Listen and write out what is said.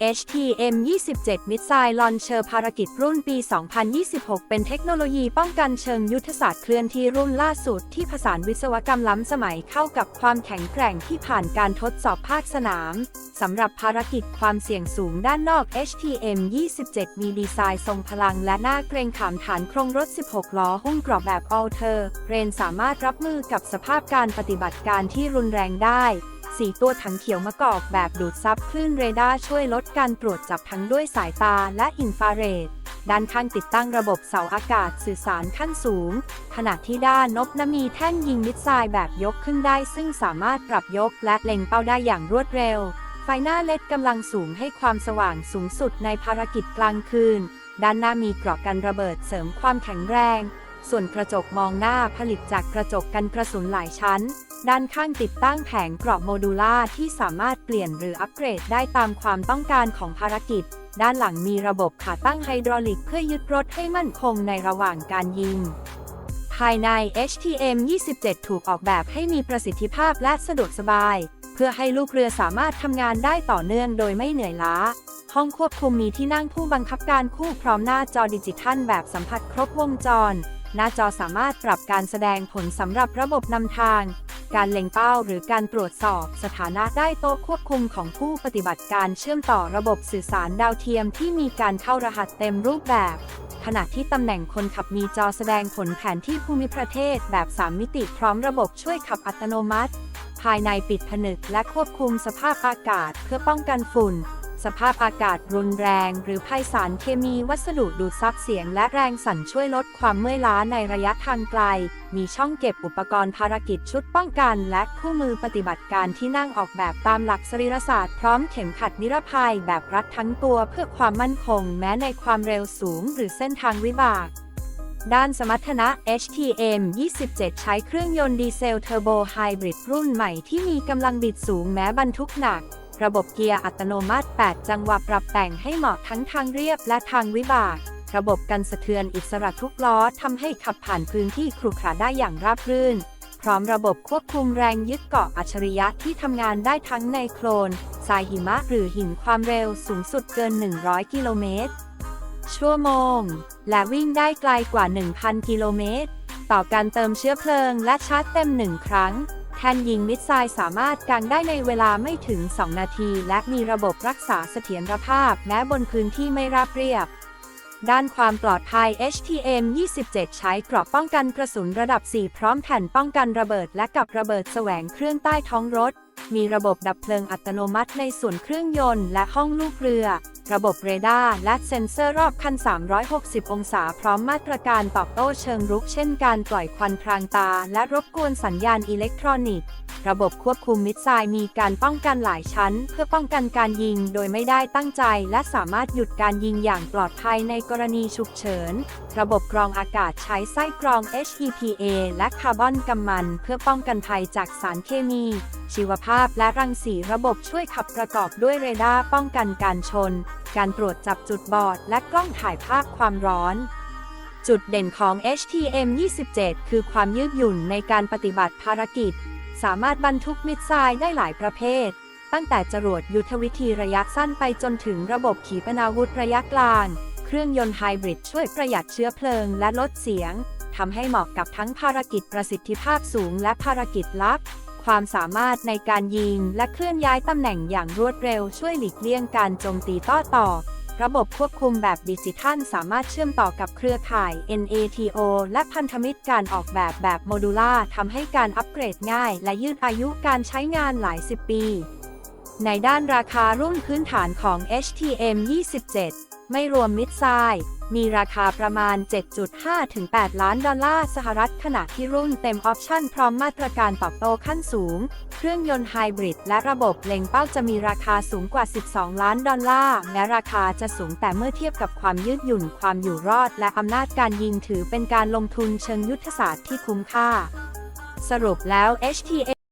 HTM-27 Missile Launcher ภารกิจรุ่นปี 2026 เป็นเทคโนโลยีป้องกันเชิงยุทธศาสตร์เคลื่อนที่รุ่นล่าสุดที่ผสานวิศวกรรมล้ำสมัยเข้ากับความแข็งแกร่งที่ผ่านการทดสอบภาคสนามสำหรับภารกิจความเสี่ยงสูงด้านนอก HTM-27 มีดีไซน์ทรงพลังและหน้าเกรงขามฐานโครงรถ 16 ล้อหุ้มกรอบแบบ Alter เรนสามารถรับมือกับสภาพการปฏิบัติการที่รุนแรงได้ สีตัวถังเขียวมะกอกแบบดูดซับคลื่นเรดาร์ช่วยลดการตรวจจับทั้งด้วยสายตาและอินฟราเรด ด้านข้างติดตั้งระบบเสาอากาศสื่อสารขั้นสูง ขณะที่ด้านนบนมีแท่นยิงมิสไซล์แบบยกขึ้นได้ ซึ่งสามารถปรับยกและเล็งเป้าได้อย่างรวดเร็ว ไฟหน้าเลดกำลังสูงให้ความสว่างสูงสุดในภารกิจกลางคืน ด้านหน้ามีเกราะกันระเบิดเสริมความแข็งแรง ส่วนกระจกมองหน้าผลิตจากกระจกกันกระสุนหลายชั้น ด้านข้างติดตั้งแผงกราะโมดูล่าที่สามารถเปลี่ยนหรืออัปเกรดได้ตามความต้องการของภารกิจ ด้านหลังมีระบบขาตั้งไฮดรอลิกเพื่อยึดรถให้มั่นคงในระหว่างการยิง ภายใน HTM 27 ถูกออกแบบให้มีประสิทธิภาพและสะดวกสบาย เพื่อให้ลูกเรือสามารถทำงานได้ต่อเนื่องโดยไม่เหนื่อยล้าห้องควบคุมมีที่นั่งผู้บังคับการคู่พร้อมหน้าจอดิจิทัลแบบสัมผัสครบวงจร หน้าจอสามารถปรับการแสดงผลสำหรับระบบนำทาง การเล็งเป้าหรือการตรวจสอบสถานะได้โต๊ะควบคุมของผู้ปฏิบัติการเชื่อมต่อระบบสื่อสารดาวเทียมที่มีการเข้ารหัสเต็มรูปแบบ ขณะที่ตำแหน่งคนขับมีจอแสดงผลแผนที่ภูมิประเทศแบบ 3 มิติพร้อมระบบช่วยขับอัตโนมัติ ภายในปิดผนึกและควบคุมสภาพอากาศเพื่อป้องกันฝุ่น สภาพอากาศรุนแรง หรือภัยสารเคมีวัสดุดูดซับเสียงและแรงสั่นช่วยลดความเมื่อยล้าในระยะทางไกล มีช่องเก็บอุปกรณ์ภารกิจชุดป้องกัน และคู่มือปฏิบัติการที่นั่งออกแบบตามหลักสรีรศาสตร์พร้อมเข็มขัดนิรภัยแบบรัดทั้งตัวเพื่อความมั่นคง แม้ในความเร็วสูง หรือเส้นทางวิบากด้านสมรรถนะ HTM 27 ใช้เครื่องยนต์ดีเซลเทอร์โบไฮบริดรุ่นใหม่ที่มีกำลังบิดสูงแม้บรรทุกหนัก ระบบเกียร์อัตโนมัติ 8 จังหวะปรับแต่งให้เหมาะทั้งทางเรียบและทางวิบาก ระบบกันสะเทือนอิสระทุกล้อทำให้ขับผ่านพื้นที่ขรุขระได้อย่างราบรื่น พร้อมระบบควบคุมแรงยึดเกาะอัจฉริยะที่ทำงานได้ทั้งในโคลนทรายหิมะหรือหินความเร็วสูงสุดเกิน 100 กิโลเมตร ชั่วโมง และวิ่งได้ไกลกว่า 1,000 กิโลเมตร ต่อการเติมเชื้อเพลิงและชาร์จเต็มหนึ่งครั้ง แทนยิงมิสไซล์สามารถกางได้ในเวลาไม่ถึง 2 นาที และมีระบบรักษาเสถียรภาพ แม้บนพื้นที่ไม่ราบเรียบ ด้านความปลอดภัย HTM 27 ใช้กราะป้องกันกระสุนระดับ 4 พร้อมแผ่นป้องกันระเบิด และกับระเบิดแสวงเครื่องใต้ท้องรถ มีระบบดับเพลิงอัตโนมัติในส่วนเครื่องยนต์และห้องลูกเรือ ระบบเรดาร์และเซ็นเซอร์รอบคัน 360 องศาพร้อมมาตรการตอบโต้เชิงรุก เช่นการปล่อยควันพรางตา และรบกวนสัญญาณอิเล็กทรอนิกส์ ระบบควบคุมมิสไซล์มีการป้องกันหลายชั้น เพื่อป้องกันการยิงโดยไม่ได้ตั้งใจ และสามารถหยุดการยิงอย่างปลอดภัยในกรณีฉุกเฉิน ระบบกรองอากาศใช้ไส้กรอง HEPA และคาร์บอนกำมัน เพื่อป้องกันภัยจากสารเคมี ชีวภาพและรังสีระบบช่วยขับประกอบด้วยเรดาร์ป้องกันการชนการตรวจจับจุดบอด และกล้องถ่ายภาพความร้อน จุดเด่นของ HTM 27 คือความยืดหยุ่นในการปฏิบัติภารกิจ สามารถบรรทุกมิสไซล์ได้หลายประเภท ตั้งแต่จรวดยุทธวิธีระยะสั้นไปจนถึงระบบขีปนาวุธระยะกลาง เครื่องยนต์ไฮบริดช่วยประหยัดเชื้อเพลิงและลดเสียงทำให้เหมาะกับทั้งภารกิจประสิทธิภาพสูงและภารกิจลับ ความสามารถในการยิงและเคลื่อนย้ายตำแหน่งอย่างรวดเร็วช่วยหลีกเลี่ยงการโจมตีต้อตอบระบบควบคุมแบบดิจิทัลสามารถเชื่อมต่อกับเครือข่าย NATO และพันธมิตรการออกแบบแบบโมดูล่าทำให้การอัปเกรดง่าย และยืดอายุการใช้งานหลายสิบปี ในด้านราคารุ่นพื้นฐานของ HTM 27 ไม่รวมมิดไซล์มีราคาประมาณ 7.5 ถึง 8 ล้านดอลลาร์สหรัฐ ขณะที่รุ่นเต็มออปชั่นพร้อมมาตรการตอบโต้ขั้นสูง เครื่องยนต์ไฮบริดและระบบเล็งเป้าจะมีราคาสูงกว่า 12 ล้านดอลลาร์ และราคาจะสูงแต่เมื่อเทียบกับความยืดหยุ่น ความอยู่รอด และอำนาจการยิงถือเป็นการลงทุนเชิงยุทธศาสตร์ที่คุ้มค่า สรุปแล้ว HTA